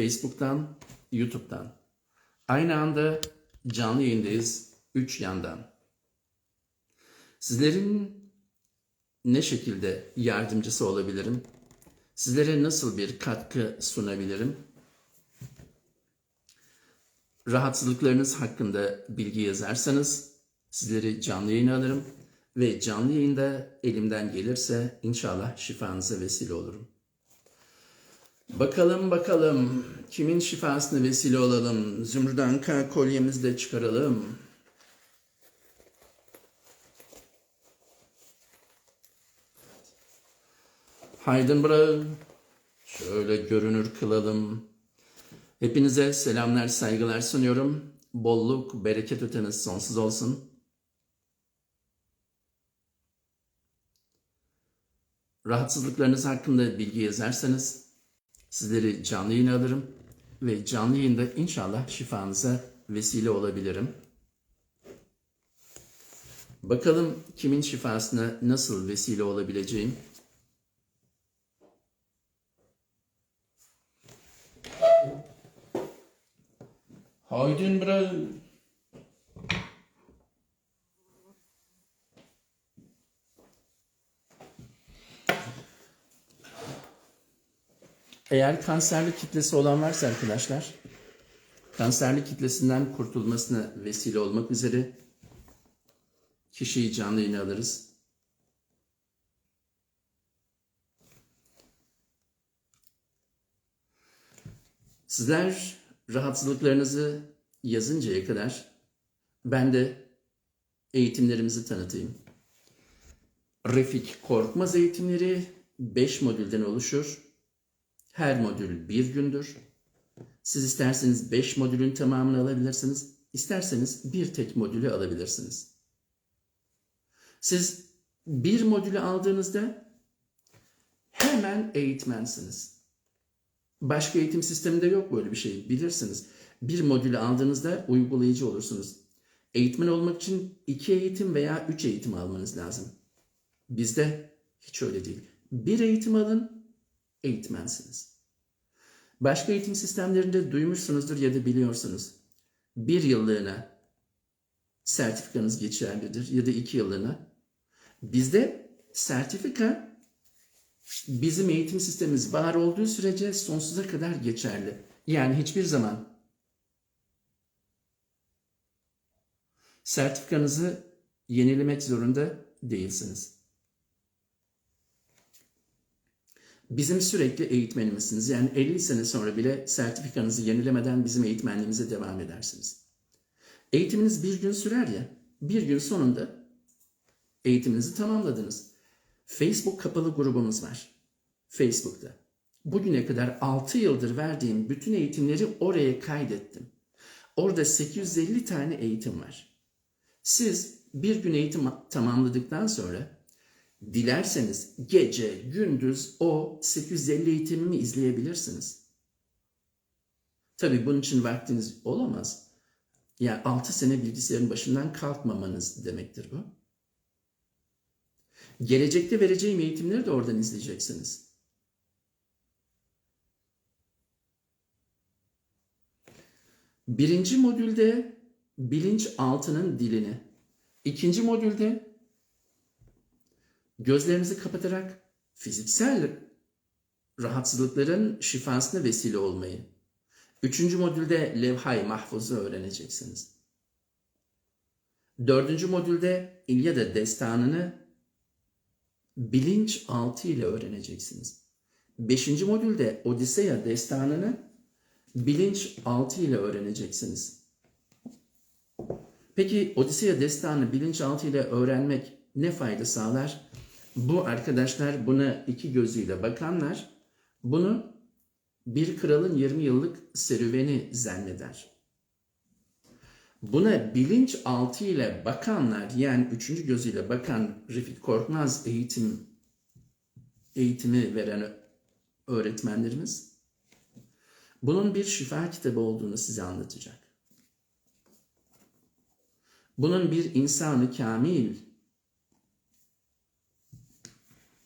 Facebook'tan, YouTube'dan. Aynı anda canlı yayındayız üç yandan. Sizlerin ne şekilde yardımcısı olabilirim? Sizlere nasıl bir katkı sunabilirim? Rahatsızlıklarınız hakkında bilgi yazarsanız sizleri canlı yayına alırım ve canlı yayında elimden gelirse inşallah şifanıza vesile olurum. Bakalım bakalım kimin şifasına vesile olalım. Zümrüdan K kolyemizi de çıkaralım. Haydın bırak. Şöyle görünür kılalım. Hepinize selamlar, saygılar sunuyorum. Bolluk, bereket öteniz sonsuz olsun. Rahatsızlıklarınız hakkında bilgi yazarsanız sizleri canlı yayına alırım ve canlı yayında inşallah şifanıza vesile olabilirim. Bakalım kimin şifasına nasıl vesile olabileceğim. Haydin bre. Eğer kanserli kitlesi olan varsa arkadaşlar, kanserli kitlesinden kurtulmasına vesile olmak üzere kişiyi canlı yayına alırız. Sizler rahatsızlıklarınızı yazıncaya kadar ben de eğitimlerimizi tanıtayım. Refik Korkmaz eğitimleri 5 modülden oluşur. Her modül bir gündür. Siz isterseniz 5 modülün tamamını alabilirsiniz. İsterseniz bir tek modülü alabilirsiniz. Siz bir modülü aldığınızda hemen eğitmensiniz. Başka eğitim sisteminde yok böyle bir şey bilirsiniz. Bir modülü aldığınızda uygulayıcı olursunuz. Eğitmen olmak için iki eğitim veya üç eğitim almanız lazım. Bizde hiç öyle değil. Bir eğitim alın, eğitmensiniz. Başka eğitim sistemlerinde duymuşsunuzdur ya da biliyorsunuz. Bir yıllığına sertifikanız geçerlidir ya da iki yıllığına. Bizde sertifika bizim eğitim sistemimiz var olduğu sürece sonsuza kadar geçerli. Yani hiçbir zaman sertifikanızı yenilemek zorunda değilsiniz. Bizim sürekli eğitmenimizsiniz. Yani 50 sene sonra bile sertifikanızı yenilemeden bizim eğitmenliğimize devam edersiniz. Eğitiminiz bir gün sürer ya, bir gün sonunda eğitiminizi tamamladınız. Facebook kapalı grubumuz var. Facebook'ta. Bugüne kadar 6 yıldır verdiğim bütün eğitimleri oraya kaydettim. Orada 850 tane eğitim var. Siz bir gün eğitim tamamladıktan sonra dilerseniz gece, gündüz o 850 eğitimimi izleyebilirsiniz. Tabii bunun için vaktiniz olamaz. Yani 6 sene bilgisayarın başından kalkmamanız demektir bu. Gelecekte vereceğim eğitimleri de oradan izleyeceksiniz. Birinci modülde bilinç altının dilini, ikinci modülde gözlerinizi kapatarak fiziksel rahatsızlıkların şifasına vesile olmayı, üçüncü modülde levhay mahfuzu öğreneceksiniz. Dördüncü modülde İlyada destanını bilinç altı ile öğreneceksiniz. Beşinci modülde Odiseya destanını bilinç altı ile öğreneceksiniz. Peki Odiseya destanı bilinçaltı ile öğrenmek ne fayda sağlar? Bu arkadaşlar buna iki gözüyle bakanlar bunu bir kralın 20 yıllık serüveni zanneder. Buna bilinçaltı ile bakanlar yani üçüncü gözüyle bakan Refik Korkmaz eğitim eğitimi veren öğretmenlerimiz bunun bir şifa kitabı olduğunu size anlatacak. Bunun bir insanı kamil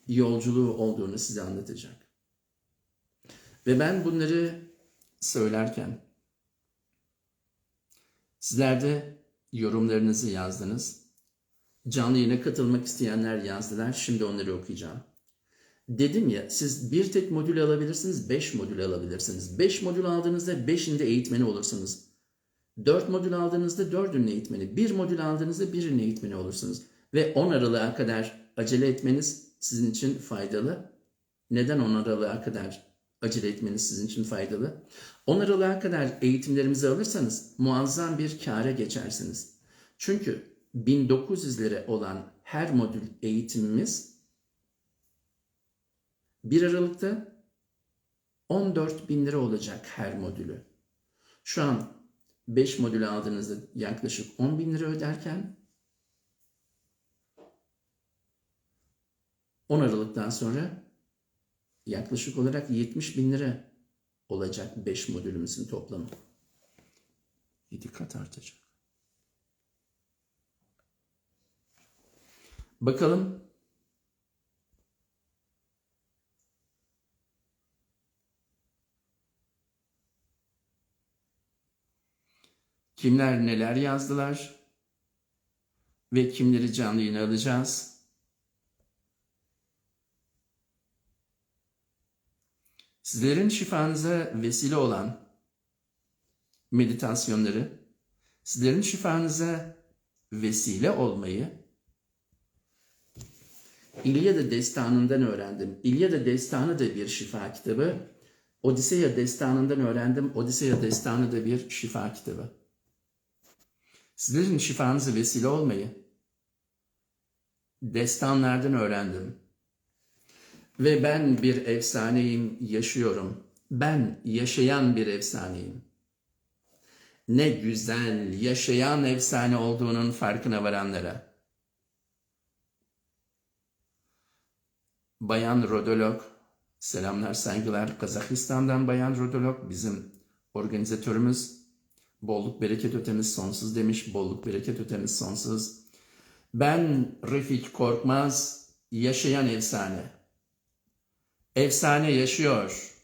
yolculuğu olduğunu size anlatacak. Ve ben bunları söylerken sizler de yorumlarınızı yazdınız. Canlı yayına katılmak isteyenler yazdılar. Şimdi onları okuyacağım. Dedim ya siz bir tek modül alabilirsiniz, beş modül alabilirsiniz. Beş modül aldığınızda beşinde eğitmeni olursunuz. Dört modül aldığınızda dördünün eğitmeni, bir modül aldığınızda birinin eğitmeni olursunuz. Ve 10 Aralık'a kadar acele etmeniz sizin için faydalı. Neden 10 Aralık'a kadar acele etmeniz sizin için faydalı? 10 Aralık'a kadar eğitimlerimizi alırsanız muazzam bir kâra geçersiniz. Çünkü 1900 lira olan her modül eğitimimiz 1 Aralık'ta 14 bin lira olacak her modülü. Şu an 5 modül aldığınızda yaklaşık 10 bin lira öderken 10 Aralık'tan sonra yaklaşık olarak 70 bin lira olacak 5 modülümüzün toplamı. 7 kat artacak. Bakalım kimler neler yazdılar ve kimleri canlı yayına alacağız. Sizlerin şifanıza vesile olan meditasyonları, sizlerin şifanıza vesile olmayı İlyada Destanı'ndan öğrendim. İlyada Destanı da bir şifa kitabı. Odiseya Destanı'ndan öğrendim. Odiseya Destanı da bir şifa kitabı. Sizlerin şifanıza vesile olmayı destanlardan öğrendim. Ve ben bir efsaneyim, yaşıyorum. Ben yaşayan bir efsaneyim. Ne güzel yaşayan efsane olduğunun farkına varanlara. Bayan Rodolog, selamlar saygılar. Kazakistan'dan Bayan Rodolog bizim organizatörümüz. Bolluk bereket ötemiz sonsuz demiş. Bolluk bereket ötemiz sonsuz. Ben Refik Korkmaz, yaşayan efsane. Efsane yaşıyor.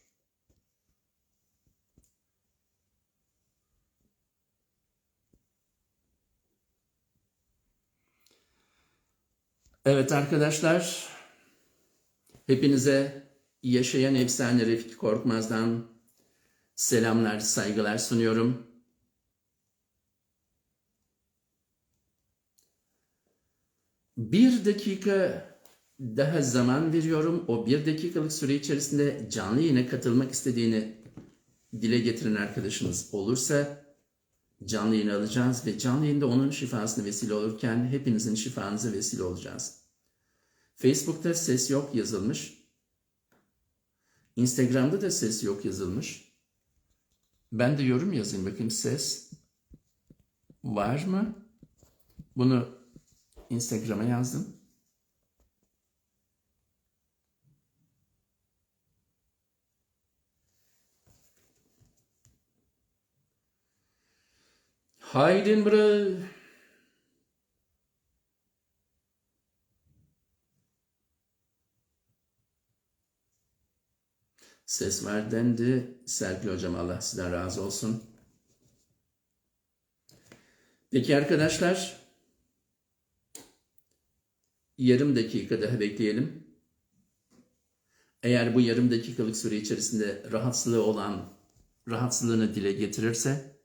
Evet arkadaşlar, hepinize yaşayan efsane Refik Korkmaz'dan selamlar, saygılar sunuyorum. Bir dakika daha zaman veriyorum. O bir dakikalık süre içerisinde canlı yayına katılmak istediğini dile getiren arkadaşınız olursa canlı yayını alacağız ve canlı yayında onun şifasına vesile olurken hepinizin şifanıza vesile olacağız. Facebook'ta ses yok yazılmış. Instagram'da da ses yok yazılmış. Ben de yorum yazayım bakayım ses var mı? Bunu Instagram'a yazdım. Heidenbrüll. Ses var dendi. Serpil hocam Allah sizden razı olsun. Peki arkadaşlar. Yarım dakika daha bekleyelim. Eğer bu yarım dakikalık süre içerisinde rahatsızlığı olan rahatsızlığını dile getirirse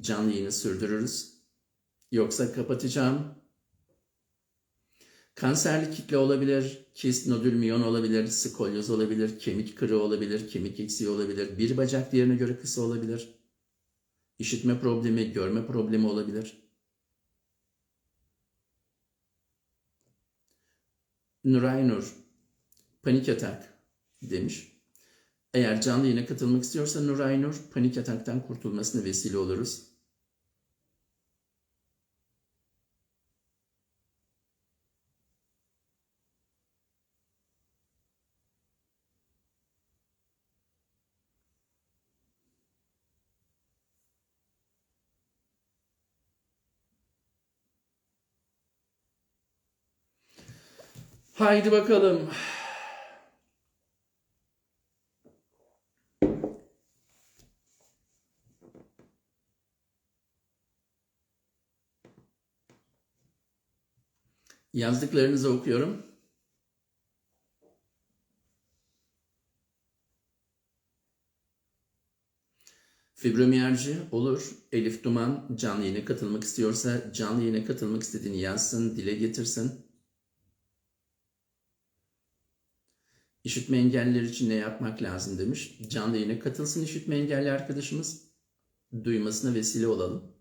canlı yayını sürdürürüz. Yoksa kapatacağım. Kanserli kitle olabilir, kist nodül miyon olabilir, skolyoz olabilir, kemik kırığı olabilir, kemik eksiği olabilir, bir bacak diğerine göre kısa olabilir. İşitme problemi, görme problemi olabilir. Nuray Nur, panik atak demiş. Eğer canlı yayına katılmak istiyorsa Nuray Nur panik ataktan kurtulmasına vesile oluruz. Haydi bakalım. Yazdıklarınızı okuyorum. Fibromiyalji olur. Elif Duman canlı yayına katılmak istiyorsa canlı yayına katılmak istediğini yazsın, dile getirsin. İşitme engelliler için ne yapmak lazım demiş. Canlı yayına katılsın işitme engelli arkadaşımız. Duymasına vesile olalım.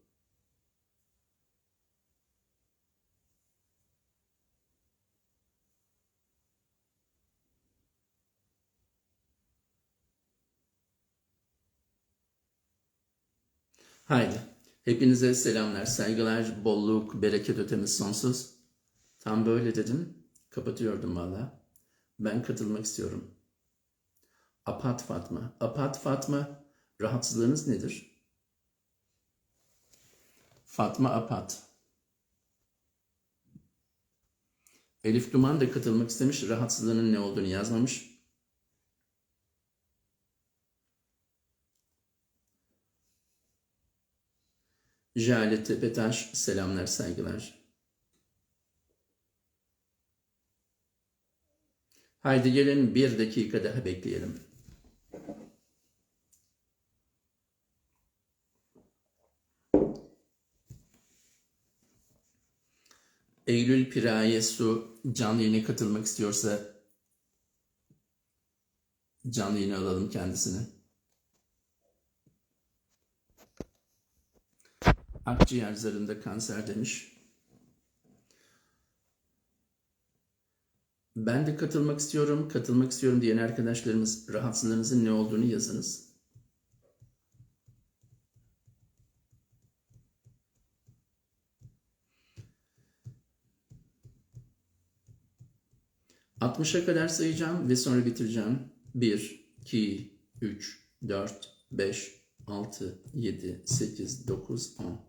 Haydi. Hepinize selamlar, saygılar, bolluk, bereket ötemiz sonsuz. Tam böyle dedim. Kapatıyordum valla. Ben katılmak istiyorum. Apat Fatma. Apat Fatma. Rahatsızlığınız nedir? Fatma Apat. Elif Duman da katılmak istemiş. Rahatsızlığının ne olduğunu yazmamış. Jale Tepetaş. Selamlar, saygılar. Haydi gelin bir dakika daha bekleyelim. Eylül Piraye Su canlı yayına katılmak istiyorsa canlı yayına alalım kendisini. Akciğer zarında kanser demiş. Ben de katılmak istiyorum, katılmak istiyorum diyen arkadaşlarımız rahatsızlığınızın ne olduğunu yazınız. ...60'a kadar sayacağım ve sonra bitireceğim. 1, 2, 3, 4, 5, 6, 7, 8, 9, 10.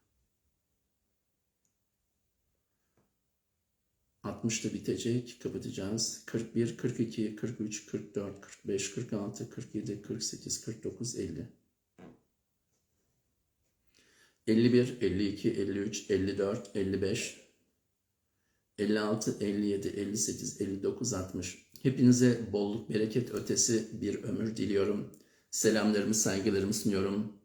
60'da bitecek. Kapatacağız. 41, 42, 43, 44, 45, 46, 47, 48, 49, 50. 51, 52, 53, 54, 55, 56, 57, 58, 59, 60. Hepinize bolluk, bereket ötesi bir ömür diliyorum. Selamlarımı, saygılarımı sunuyorum.